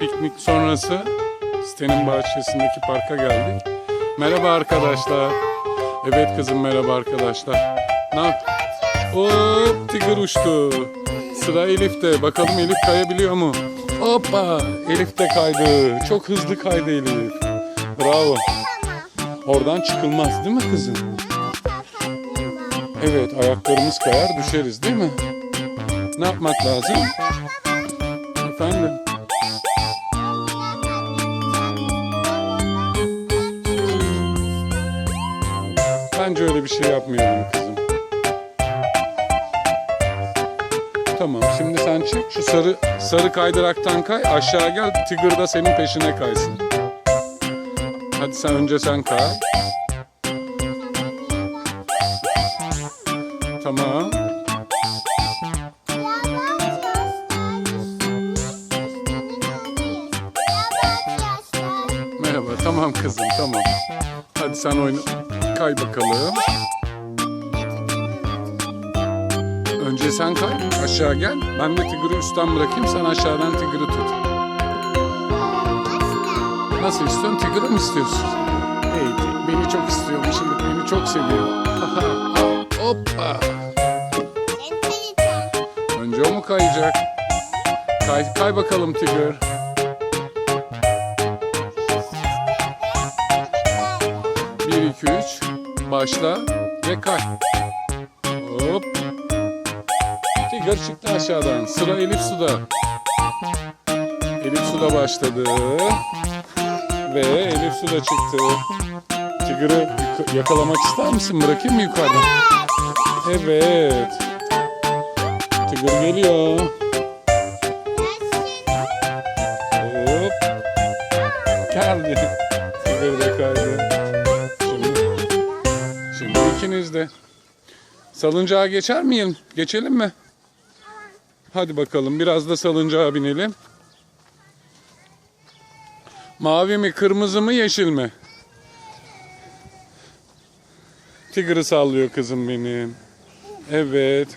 piknik sonrası sitenin bahçesindeki parka geldik. Merhaba arkadaşlar. Evet kızım merhaba arkadaşlar. Ne yap? Hop Tigger uçtu. Sıra Elif'te. Bakalım Elif kayabiliyor mu? Hoppa! Elif de kaydı. Çok hızlı kaydı Elif. Bravo. Oradan çıkılmaz değil mi kızım? Evet ayaklarımız kayar düşeriz değil mi? Ne yapmak lazım? Efendim? Bence öyle bir şey yapmayalım kızım. Tamam şimdi sen çık şu sarı sarı kaydıraktan kay aşağı gel Tigger da senin peşine kaysın. Hadi sen önce sen kay. Tamam. Merhaba tamam kızım tamam. Hadi sen oyna. Kay bakalım. Önce sen kay aşağı gel. Ben de Tigger'ı üstten bırakayım sen aşağıdan Tigger'ı tut. Nasıl istiyorsun? Tigger'ı mı istiyorsun? Hey, beni çok istiyormuş. Elif Beni çok seviyor. Hoppa. Önce o mu kayacak? Kay, kay bakalım Tigger. Başla ve kay. Hop. Tigger çıktı aşağıdan. Sıra Elif Su'da. Elif Su'da başladı. Ve Elif Su'da çıktı. Tigger'ı yakalamak ister misin? Bırakayım mı yukarıdan? Evet. Tigger geliyor. Hop. Geldi. Salıncağa geçer miyim? Geçelim mi? Hadi bakalım biraz da salıncağa binelim. Mavi mi, kırmızı mı, yeşil mi? Tigger'ı sallıyor kızım benim. Evet.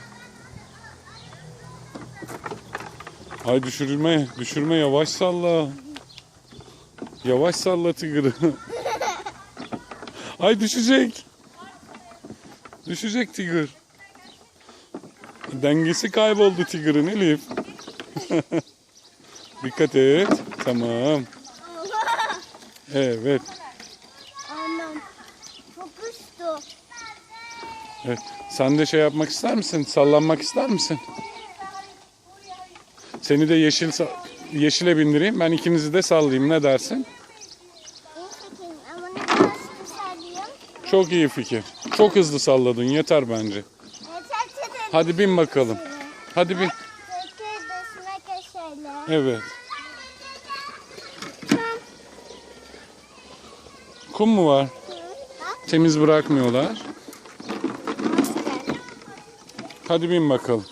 Ay düşürme, düşürme yavaş salla. Yavaş salla Tigger'ı. Ay düşecek. Düşecek Tigger. Dengesi kayboldu Tigger'ın Elif. Dikkat et. Tamam. Evet. Anam. Çok uçtu. Evet. Sen de şey yapmak ister misin? Sallanmak ister misin? Seni de yeşil yeşile bindireyim. Ben ikinizi de sallayayım. Ne dersin? İyi fikir ama ne Çok iyi fikir. Çok hızlı salladın. Yeter bence. Hadi bin bakalım. Hadi bin. Evet. Kum mu var? Temiz bırakmıyorlar. Hadi bin bakalım.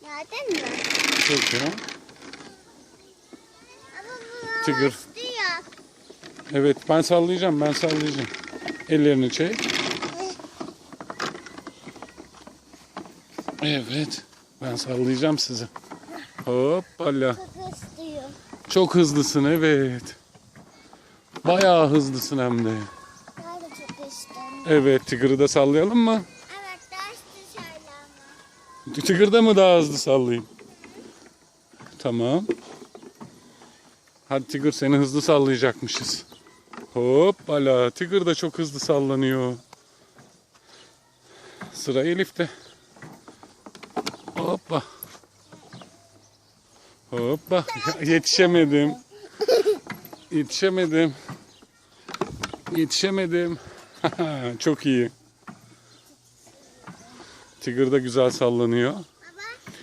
Gördün mü? Peki. Tigger. Evet ben sallayacağım ben sallayacağım. Ellerini çek. Evet. Ben sallayacağım sizi. Hoppala. Çok hızlısın evet. Bayağı hızlısın hem de. Daha. Evet Tigger'ı da sallayalım mı? Evet ders dışarıda ama. Tigger'da mı daha hızlı sallayayım? Tamam. Hadi Tigger seni hızlı sallayacakmışız. Hoppala. Tigger da çok hızlı sallanıyor. Sıra Elif'te. Hoppa. Hoppa. Yetişemedim. Yetişemedim. Yetişemedim. çok iyi. Tigger da güzel sallanıyor. Ama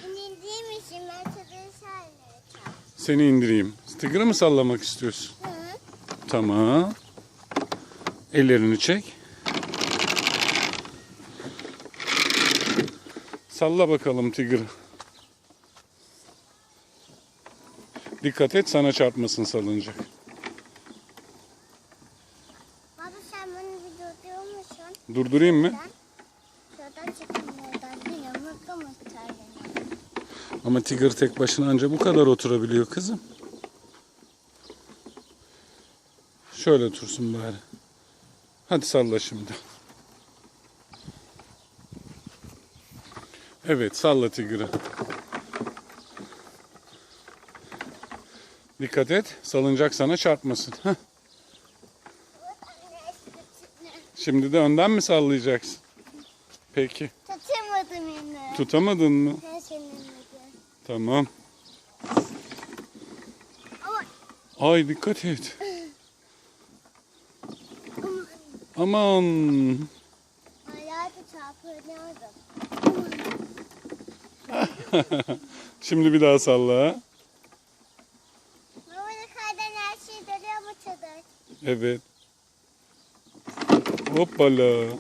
inildiğim için ben tabii sallayacağım. Seni indireyim. Tigger'ı mı sallamak istiyorsun? Hı. Tamam. Ellerini çek. Salla bakalım Tigger'ı. Dikkat et sana çarpmasın salıncak. Baba sen bunu bir durduruyor musun? Durdurayım mı? Şuradan çıkın Ama Tiger tek başına anca bu kadar oturabiliyor kızım. Şöyle otursun bari. Hadi salla şimdi. Evet salla Tiger'ı. Dikkat et. Salıncak sana çarpmasın. Heh. Şimdi de önden mi sallayacaksın? Peki. Tutamadım yine. Tutamadın mı? Tamam. Ama Ay dikkat et. Aman. hala da çarpıyordum. Şimdi bir daha salla. Baba yukarıdan her şey dönüyor mu çadır? Evet. Hoppala.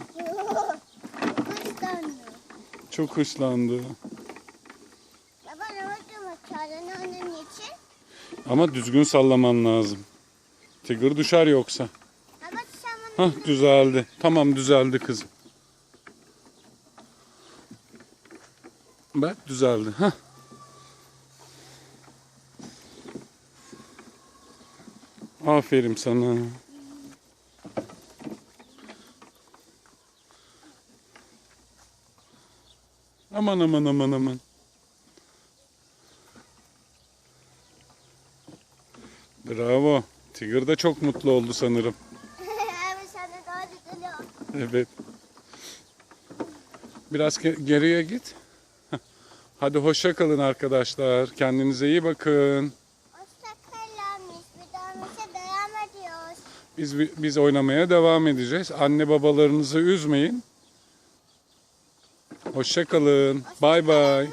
Çok hırslandı. Baba ne bakıyor çadırın onun için? Ama düzgün sallaman lazım. Tigır düşer yoksa. Hah düzeldi. Tamam düzeldi kızım. Bak düzeldi. Hah. Aferin sana. Aman aman aman aman. Bravo. Tigır da çok mutlu oldu sanırım. Abi sen de daha güzel ol. Evet. Biraz ge- geriye git. Hadi hoşça kalın arkadaşlar. Kendinize iyi bakın. Biz biz oynamaya devam edeceğiz. Anne babalarınızı üzmeyin. Hoşça kalın. Bay bay.